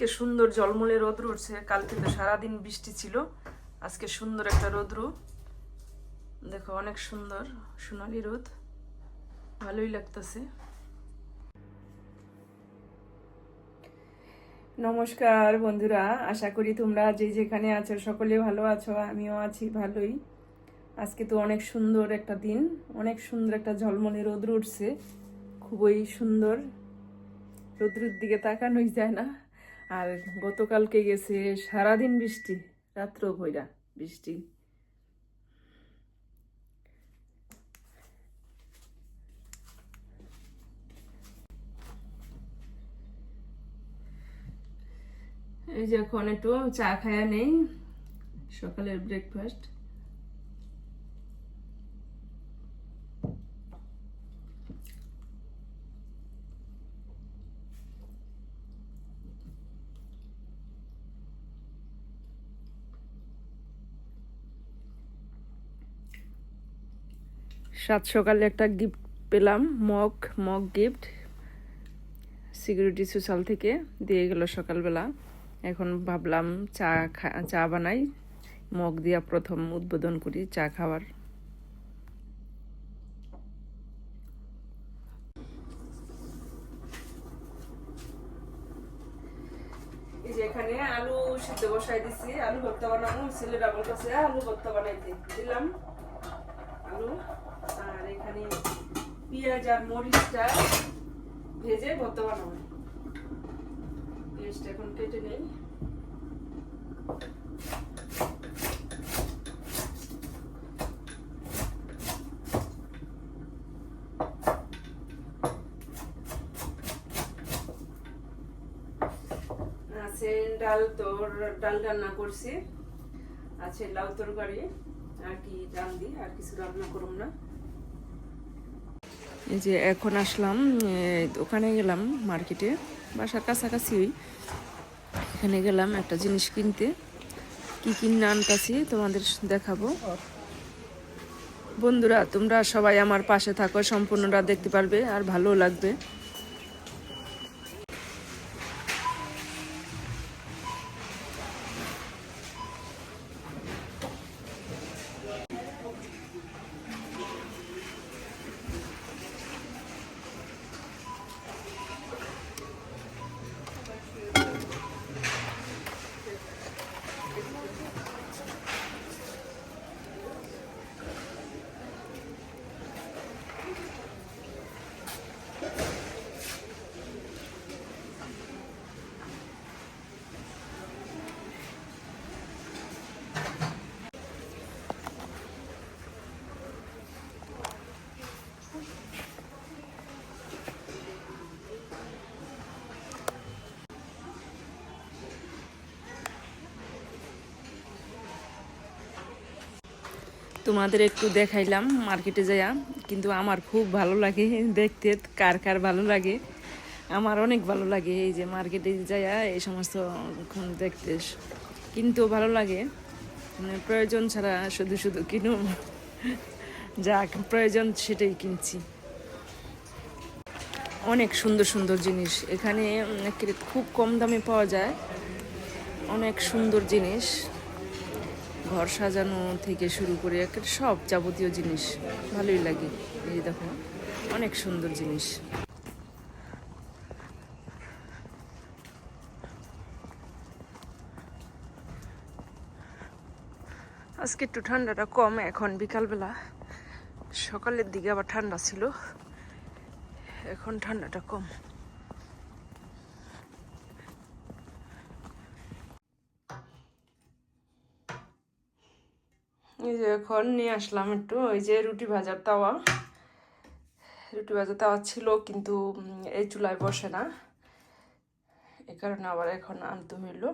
আজকে সুন্দর জলমলে রোদ্র উঠছে। কালকে তো সারাদিন বৃষ্টি ছিল। আজকে সুন্দর একটা রোদ্র দেখো, অনেক সুন্দর সোনালি রোদ। ভালোই লাগতেছে। নমস্কার বন্ধুরা, আশা করি তোমরা যে যেখানে আছো সকলে ভালো আছো, আমিও আছি ভালোই। আজকে তো অনেক সুন্দর একটা দিন, অনেক সুন্দর একটা ঝলমলে রোদ্র উঠছে। খুবই সুন্দর। রোদ্রের দিকে তাকানোই যায় না। আর গতকালকে গেছে সারাদিন বৃষ্টি, রাত্র ভৈরা বৃষ্টি। এই যে এখন একটু চা খায়া নেই, সকালের ব্রেকফাস্ট সাত সকালে একটা গিফট পেলাম, mug mug gift security social থেকে দিয়ে গেল সকালবেলা। এখন ভাবলাম চা চা বানাই, মগ দিয়া প্রথম উদ্বোধন করি চা খাওয়ার। এখানে আলু সিদ্ধ বসাই দিছি, আলু ভর্তা বানাবো ছেলেরা বলতেছে আলু ভর্তা বানাইতে। দিলাম আলু। এখানে পেঁয়াজ আর মরিচটা ভেজে ভর্তা বানাবো পেঁয়াজটা এখন কেটে নেই। আছে ডাল তোর, ডাল রান্না করছি। আছে লাউ তরকারি, আর কি ডাল দি আর কিছু রান্না করুন না। এই যে এখন আসলাম ওখানে গেলাম মার্কেটে, বাসার কাছাকাছি। এখানে গেলাম একটা জিনিস কিনতে। কি কিনে আনতাছি তোমাদের দেখাবো। বন্ধুরা, তোমরা সবাই আমার পাশে থাকো, সম্পূর্ণটা দেখতে পারবে আর ভালো লাগবে। তোমাদের একটু দেখাইলাম মার্কেটে যাইয়া, কিন্তু আমার খুব ভালো লাগে দেখতে, কার কার ভালো লাগে। আমার অনেক ভালো লাগে এই যে মার্কেটে যাইয়া এই সমস্ত দেখতে। কিন্তু ভালো লাগে মানে প্রয়োজন ছাড়া শুধু শুধু কিনো যা প্রয়োজন সেটাই কিনছি। অনেক সুন্দর সুন্দর জিনিস। এখানে খুব কম দামে পাওয়া যায়। অনেক সুন্দর জিনিস। ঘর সাজানো থেকে শুরু করে একটা সব যাবতীয় জিনিস ভালোই লাগে। এই দেখো, অনেক সুন্দর জিনিস। আজকে একটু ঠান্ডাটা কম, এখন বিকালবেলা। সকালের দিকে আবার ঠান্ডা ছিল, এখন ঠান্ডাটা কম। এই যে এখন নিয়ে আসলাম একটু, ওই যে রুটি ভাজার তাওয়া। রুটি ভাজার তাওয়া ছিল কিন্তু এই চুলায় বসে না। এ কারণে আবার এখন আনতে হইল।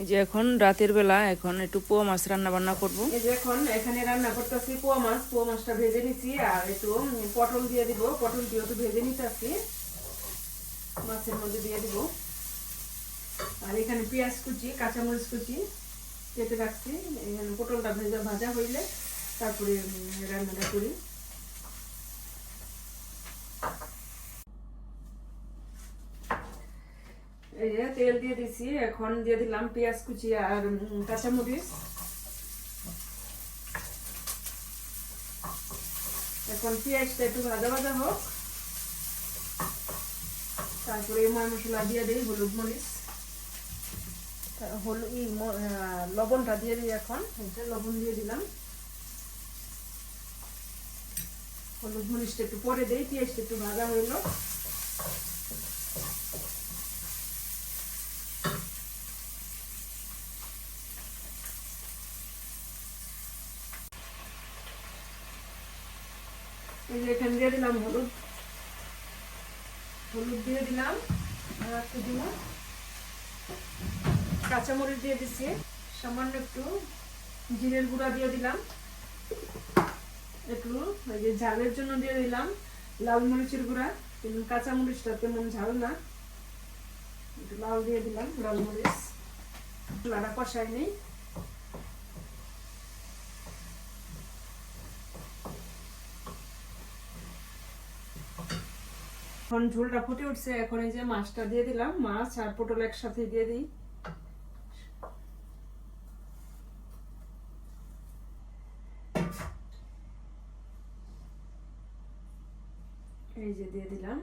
এই যে এখন রাতের বেলা এখন একটু পোয়া মাছ রান্না বান্না করব। এই যে এখন এখানে রান্না করতেছি পোয়া মাছ, পোয়া মাছটা ভেজে নিচ্ছি আর একটু পটল দিয়ে দিব। পটল দিয়ে একটু ভেজে নিতেছি। মাছের মধ্যে দিয়ে দিব। আর এখানে পেঁয়াজ কুচি, কাঁচামরিচ কুচি। কেটে রাখছি। এখানে পটলটা ভেজা, ভাজা হইলে তারপরে রান্নাটা করি। এই তেল দিয়ে দিছি, এখন দিয়ে দিলাম পেঁয়াজ কুচি আর কাঁচামরিচ। এখন পেঁয়াজটা একটু ভাজা ভাজা হোক। তারপরে ময় মশলা দিয়ে দিই, হলুদ মরিচ। হলুদ লবণটা দিয়ে দিই এখন। লবণ দিয়ে দিলাম। হলুদ মরিচটা একটু পরে দেই, পেঁয়াজটা একটু ভাজা হইল। এখানে দিয়ে দিলাম হলুদ। হলুদ দিয়ে দিলাম। আর একটু দিব কাঁচামরিচ দিয়ে দিচ্ছি সামান্য একটু জিরের গুঁড়া দিয়ে দিলাম। একটু ওই যে ঝালের জন্য দিয়ে দিলাম লাল মরিচের গুঁড়া। কিন্তু কাঁচামরিচটা তেমন ঝাল না। একটু লাল দিয়ে দিলাম লাল মরিচ। লাড়া কষাই নেই। ঝোলটা ফুটে উঠছে। এখন এই যে মাছটা দিয়ে দিলাম। মাছ আর পটল একসাথে দিয়ে দিই। যে দিয়ে দিলাম।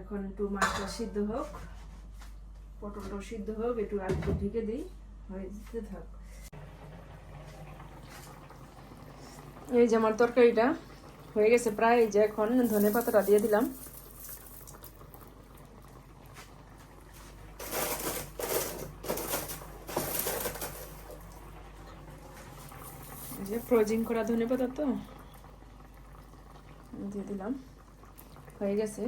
এখন একটু মাছটা সিদ্ধ হোক, পটলটাও সিদ্ধ হোক, একটু আলু ঢেকে দিই, হয়ে যেতে থাক। এই যে আমার তরকারিটা হয়ে গেছে প্রায় যে এখন ধনে পাতাটা দিয়ে দিলাম। ফ্রোজিং করা ধনে পাতা তো। দিয়ে দিলাম। হয়ে গেছে।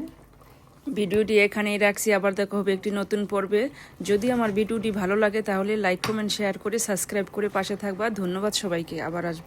ভিডিওটি এখানেই রাখছি। আবার দেখা হবে একটি নতুন পর্বে। যদি আমার ভিডিওটি ভালো লাগে তাহলে লাইক, কমেন্ট, শেয়ার করে সাবস্ক্রাইব করে পাশে থাকবা। ধন্যবাদ সবাইকে। আবার আসব।